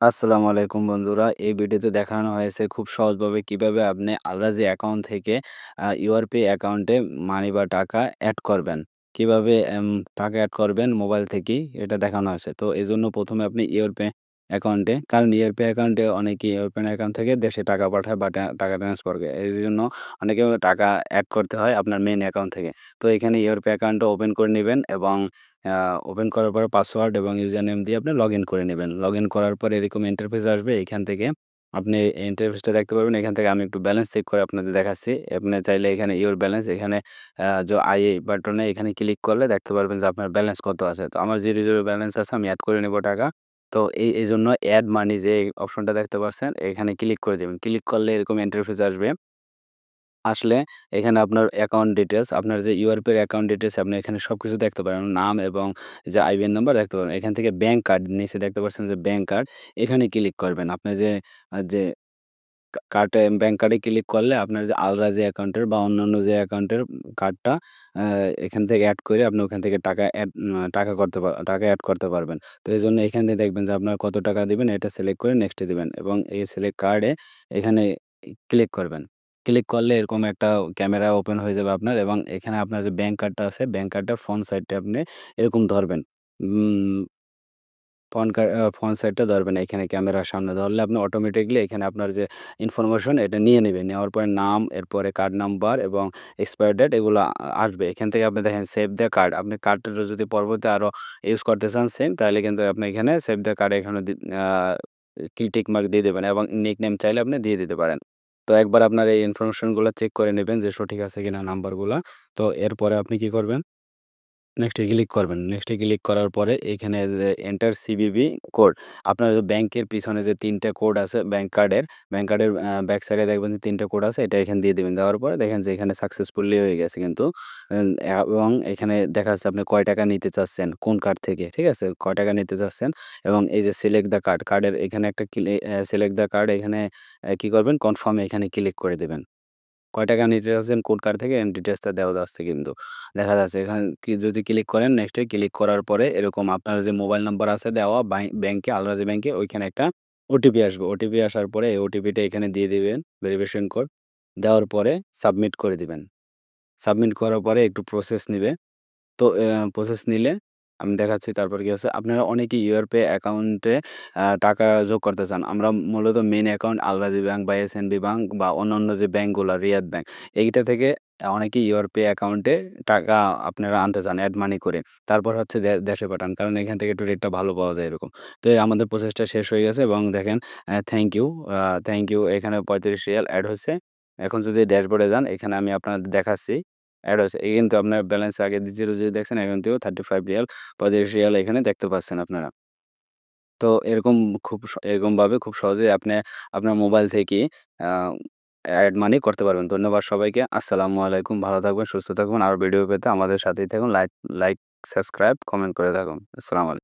আসসালামু আলাইকুম বন্ধুরা। এই ভিডিওতে দেখানো হয়েছে খুব সহজভাবে কীভাবে আপনি আলরাজি অ্যাকাউন্ট থেকে ইউআরপি অ্যাকাউন্টে মানি বা টাকা অ্যাড করবেন। কীভাবে টাকা অ্যাড করবেন মোবাইল থেকেই এটা দেখানো হয়েছে। তো এজন্য ১ম এ আপনি ইউরপে অ্যাকাউন্টে কারণ ইউরপি অ্যাকাউন্টে অনেকেই ইউরোপিয়ান অ্যাকাউন্ট থেকে দেশে টাকা পাঠায় বা টাকা ট্রান্সফার করে। এই জন্য অনেকে টাকা অ্যাড করতে হয় আপনার মেন অ্যাকাউন্ট থেকে। তো এখানে ইউরপি অ্যাকাউন্টটা ওপেন করে নেবেন এবং ওপেন করার পরে পাসওয়ার্ড এবং ইউজার নেম দিয়ে আপনি লগইন করে নিবেন। লগইন করার পরে এরকম ইন্টারফেস আসবে। এখান থেকে আপনি ইন্টারফেসটা দেখতে পারবেন। এখান থেকে আমি একটু ব্যালেন্স চেক করে আপনাদের দেখাচ্ছি। আপনি চাইলে এখানে ইউর ব্যালেন্স এখানে যো আই বাটনে এখানে ক্লিক করলে দেখতে পারবেন যে আপনার ব্যালেন্স কত আছে। তো আমার 0, 0 ব্যালেন্স আছে আমি অ্যাড করে নিব টাকা। তো এই জন্য অ্যাড মানি যে অপশনটা দেখতে পাচ্ছেন, এখানে ক্লিক করে দিবেন। ক্লিক করলে এরকম ইন্টারফেস আসবে। আসলে এখানে আপনার অ্যাকাউন্ট ডিটেলস আপনার যে ইউআরপি এর অ্যাকাউন্ট ডিটেলস আপনি এখানে সব কিছু দেখতে পারেন। নাম এবং যে আইবিএন নাম্বার দেখতে পারেন। এখান থেকে ব্যাংক কার্ড নিচে দেখতে পাচ্ছেন যে ব্যাংক কার্ড এখানে ক্লিক করবেন। আপনি যে যে কা কার্টে ব্যাংক কার্ডে ক্লিক করলে আপনার যে আলরাজি অ্যাকাউন্টের বা অন্যান্য যে অ্যাকাউন্টের কার্ডটা এখান থেকে অ্যাড করে আপনি ওখান থেকে টাকা অ্যাড টাকা করতে পা, টাকা অ্যাড করতে পারবেন। তো এজন্য থেকে দেখবেন যে আপনার কত টাকা দিবেন এটা সিলেক্ট করে নেক্সট দিবেন এবং এই সিলেক্ট কার্ডে এখানে ক্লিক করবেন। ক্লিক করলে এরকম একটা ক্যামেরা ওপেন হয়ে যাবে আপনার এবং এখানে আপনার যে ব্যাংক কার্ডটা আছে ব্যাংক কার্ডটা ফ্রন্ট সাইডটা আপনি এরকম ধরবেন। আ ফ্রন্ট সাইডটা ধরবেন এখানে ক্যামেরার সামনে ধরলে আপনি অটোমেটিকলি এখানে আপনার যে ইনফরমেশন এটা নিয়ে নিবে। নেওয়ার পরে নাম, এরপরে কার্ড নাম্বার এবং এক্সপায়ার ডেট এগুলো আসবে। এখান থেকে আপনি দেখেন সেভ দ্য কার্ড আপনি কার্ডটা যদি পরবর্তী আরও ইউজ করতে চান সেম তাহলে কিন্তু আপনি এখানে সেভ দ্য কার্ড এখানে কি টিক মার্ক দিয়ে দেবেন এবং নিক নেম চাইলে আপনি দিয়ে দিতে পারেন। তো একবার আপনার এই ইনফরমেশনগুলো চেক করে নেবেন যে সঠিক আছে কিনা নাম্বারগুলো তো এরপরে আপনি কি করবেন? নেক্সট ক্লিক করবেন। নেক্সট ক্লিক করার পরে এখানে এন্টার সিবিবি কোড আপনার ব্যাংকের পিছনে যে ৩ টা কোড আছে ব্যাংক কার্ডের, ব্যাংক কার্ডের ব্যাক সাইডে দেখবেন যে ৩ টা কোড আছে এটা এখানে দিয়ে দেবেন দেওয়ার পরে দেখেন যে এখানে সাকসেসফুলি হয়ে গেছে কিন্তু এবং এখানে দেখা যাচ্ছে আপনি কয় টাকা নিতে চাচ্ছেন, কোন কার্ড থেকে, ঠিক আছে? কয় টাকা নিতে চাচ্ছেন এবং এই যে সিলেক্ট দ্য কার্ড, কার্ডের এখানে একটা সিলেক্ট দ্য কার্ড এখানে কি করবেন কনফার্ম এখানে ক্লিক করে দিবেন। কয় টাকা নিতে চাচ্ছেন কোন কার্ড থেকে এন্ড ডিটেইলসটা দেওয়া যাচ্ছে কিন্তু। দেখা যাচ্ছে এখানে কি যদি ক্লিক করেন নেক্সট ক্লিক করার পরে এরকম আপনার যে মোবাইল নাম্বার আছে দেওয়া ব্যাংকে আলরাজি ব্যাংকে ওইখানে একটা ওটিপি আসবে। ওটিপি আসার পরে এই ওটিপিটা এখানে দিয়ে দিবেন ভেরিফিকেশন কোড। দেওয়ার পরে সাবমিট করে দিবেন। সাবমিট করার পরে একটু প্রসেস নিবে। তো প্রসেস নিলে আমি দেখাচ্ছি, তারপর কি হচ্ছে। আপনারা অনেকেই ইউরপে অ্যাকাউন্টে টাকা যোগ করতে চান। আমরা মূলত main account Al Rajhi bank বা এসএনবি ব্যাংক বা অন্যান্য যে ব্যাংকগুলা রিয়াদ ব্যাংক এইটা থেকে অনেকেই ইউরপে অ্যাকাউন্টে টাকা আপনারা আনতে চান অ্যাড মানি করে। তারপর হচ্ছে দেশে পাঠান। কারণ এখান থেকে একটু রেটটা ভালো পাওয়া যায় এরকম। তো আমাদের প্রসেসটা শেষ হয়ে গেছে এবং দেখেন থ্যাংক ইউ থ্যাংক ইউ এখানে ৩৫ রিয়াল অ্যাড হইছে। এখন যদি ড্যাশবোর্ডে যান, এখানে আমি আপনাদের দেখাচ্ছি। এড আছে কিন্তু আপনার ব্যালেন্স আগে 0, 0 দেখছেন এখন থেকেও থার্টি ফাইভ রিয়াল ৩৫ রিয়াল এখানে দেখতে পাচ্ছেন আপনারা। তো এরকম খুব এরকমভাবে খুব সহজেই আপনি আপনার মোবাইল থেকে অ্যাড মানি করতে পারবেন। ধন্যবাদ সবাইকে। আসসালামু আলাইকুম। ভালো থাকবেন, সুস্থ থাকবেন। আর ভিডিও পেতে আমাদের সাথেই থাকুন। লাইক লাইক, সাবস্ক্রাইব, কমেন্ট করে থাকুন। আসসালামু আলাইকুম।